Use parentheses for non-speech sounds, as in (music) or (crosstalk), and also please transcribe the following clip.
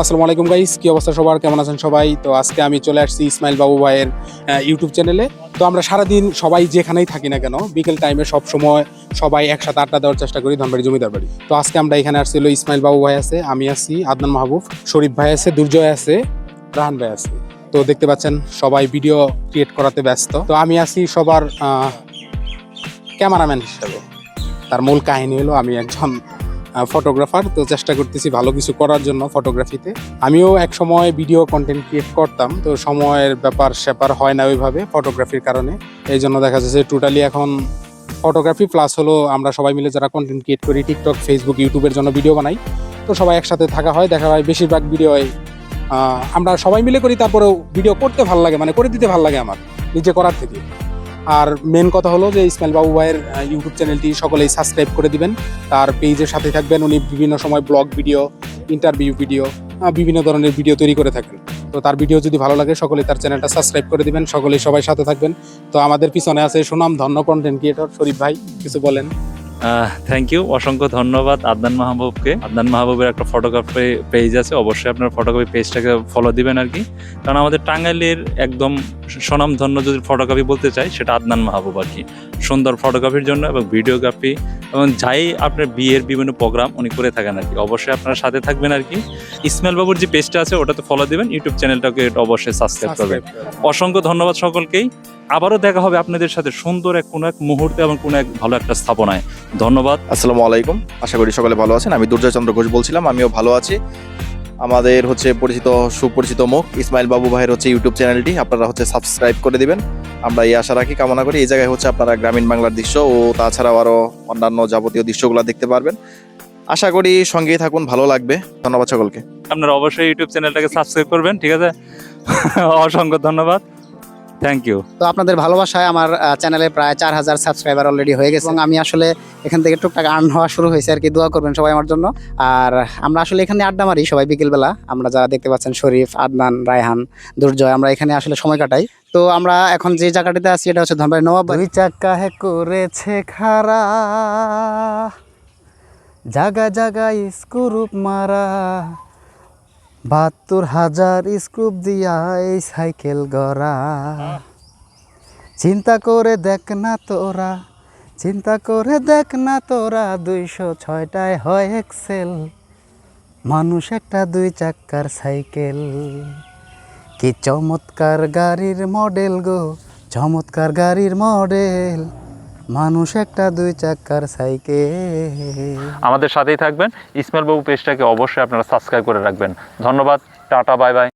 আসসালামু আলাইকুম গাইস কি অবস্থা সবার? কেমন আছেন সবাই? তো আজকে আমি চলে আসছি ইসমাইল বাবু ভাইয়ের ইউটিউব চ্যানেলে তো আমরা সারাদিন সবাই যেখানেই থাকি না কেন, বিকেল টাইমে সব সময় সবাই একসাথে আড্ডা দেওয়ার চেষ্টা করি, ধনবাড়ি জমিদার বাড়ি। তো আজকে আমরা এখানে আসছি হলো ইসমাইল বাবু ভাই আছে, আমি আছি, আদনান মাহবুব, শরীফ ভাই আছে, দুর্জয় আছে, রাহান ভাই আছে। তো দেখতে পাচ্ছেন, সবাই ভিডিও ক্রিয়েট করাতে ব্যস্ত। তো আমি আছি সবার ক্যামেরাম্যান হিসাবে। তার মূল কাহিনী হলো আমি একজন ফটোগ্রাফার তো চেষ্টা করতেছি ভালো কিছু করার জন্য ফটোগ্রাফিতে আমিও এক সময় ভিডিও কন্টেন্ট ক্রিয়েট করতাম, তো সময়ের ব্যাপার স্যাপার হয় না ওইভাবে ফটোগ্রাফির কারণে। এই জন্য দেখা যাচ্ছে টোটালি এখন ফটোগ্রাফি প্লাস হলো আমরা সবাই মিলে যারা কন্টেন্ট ক্রিয়েট করি টিকটক ফেসবুক ইউটিউবের জন্য ভিডিও বানাই। তো সবাই একসাথে থাকা হয়, দেখা হয় বেশিরভাগ ভিডিও আমরা সবাই মিলে করি, তারপরেও ভিডিও করতে ভালো লাগে মানে করে দিতে ভালো লাগে আমার, নিজে করার থেকে। আর মেন কথা হলো যে ইসমাইল বাবু ভাইয়ের ইউটিউব চ্যানেলটি সকলেই সাবস্ক্রাইব করে দিবেন। তার পেজের সাথে থাকবেন, উনি বিভিন্ন সময় ব্লগ ভিডিও ইন্টারভিউ ভিডিও বিভিন্ন ধরনের ভিডিও তৈরি করে থাকেন। তো তার ভিডিও যদি ভালো লাগে, সকলেই তার চ্যানেলটা সাবস্ক্রাইব করে দিবেন, সকলেই সবাই সাথে থাকবেন। তো আমাদের পিছনে আছে সুনাম ধন্য কন্টেন্ট ক্রিয়েটর শরীফ ভাই, কিছু বলেন। থ্যাংক ইউ অসংখ্য ধন্যবাদ আদনান মাহবুবকে। আদনান মাহবুবের একটা ফটোগ্রাফি পেজ আছে অবশ্যই আপনার ফটোগ্রাফি পেজটাকে ফলো দিবেন আর কি। কারণ আমাদের টাঙ্গাইলের একদম স্বনামধন্য যদি ফটোগ্রাফি বলতে চাই সেটা আদনান মাহবুব আর কি। সুন্দর ফটোগ্রাফির জন্য এবং ভিডিওগ্রাফি এবং যাই আপনার বিয়ের বিভিন্ন প্রোগ্রাম উনি করে থাকেন আর কি। অবশ্যই আপনার সাথে থাকবেন আর কি। ইসমাইল বাবুর যে পেজটা আছে ওটাতে ফলো দিবেন ইউটিউব চ্যানেলটাকে অবশ্যই সাবস্ক্রাইব করবেন। অসংখ্য ধন্যবাদ সকলকেই। আবারও দেখা হবে আপনাদের সাথে সুন্দর এক কোনো এক মুহূর্তে এবং কোনো এক ভালো একটা স্থাপনায়। ধন্যবাদ। আসসালামু আলাইকুম। আশা করি সকলে ভালো আছেন। আমি দুর্জয় চন্দ্র ঘোষ বলছিলাম আমিও ভালো আছি। আমাদের হচ্ছে পরিচিত সুপরিচিত মুখ ইসমাইল বাবু ভাইয়ের হচ্ছে ইউটিউব চ্যানেলটি আপনারা হচ্ছে সাবস্ক্রাইব করে দিবেন। আমরা এই আশা রাখি কামনা করি এই জায়গায় হচ্ছে আপনারা গ্রামীণ বাংলার দৃশ্য ও তাছাড়াও আরও অন্যান্য যাবতীয় দৃশ্যগুলো দেখতে পারবেন। আশা করি সঙ্গেই থাকুন ভালো লাগবে। ধন্যবাদ সকলকে। আপনারা অবশ্যই ইউটিউব চ্যানেলটাকে সাবস্ক্রাইব করবেন ঠিক আছে? (laughs) অসংখ্য ধন্যবাদ। থ্যাংক ইউ তো আপনাদের ভালোবাসায় আমার চ্যানেলে প্রায় চার হাজার সাবস্ক্রাইবার অলরেডি হয়ে গেছে। এবং আমি আসলে এখান থেকে টুকটাক আর্ন হওয়া শুরু হয়েছে আর কি। দোয়া করবেন সবাই আমার জন্য। আর আমরা আসলে এখানে আড্ডা মারি সবাই বিকেলবেলা। আমরা যারা দেখতে পাচ্ছেন শরীফ আদনান রায়হান দুর্জয় আমরা এখানে আসলে সময় কাটাই। তো আমরা এখন যে জায়গাটিতে আছি এটা হচ্ছে ধনবাড়ি নবাব দুই চাক্কা হে করেছে খারা জাগা জাগা স্কুরুপ মারা। বাহাত্তর হাজার স্কুপ দিয়া এই সাইকেল গড়া। চিন্তা করে দেখ না তোরা, চিন্তা করে দেখ না তোরা, দুইশো ছয়টায় হয় এক্সেল মানুষ একটা দুই চাক্কার সাইকেল। কি চমৎকার গাড়ির মডেল গো, চমৎকার গাড়ির মডেল। মানুষ একটা দুই চাকার সাইকেল। আমাদের সাথেই থাকবেন। ইসমাইল বাবু পেজটাকে অবশ্যই আপনারা সাবস্ক্রাইব করে রাখবেন। ধন্যবাদ, টাটা বাই বাই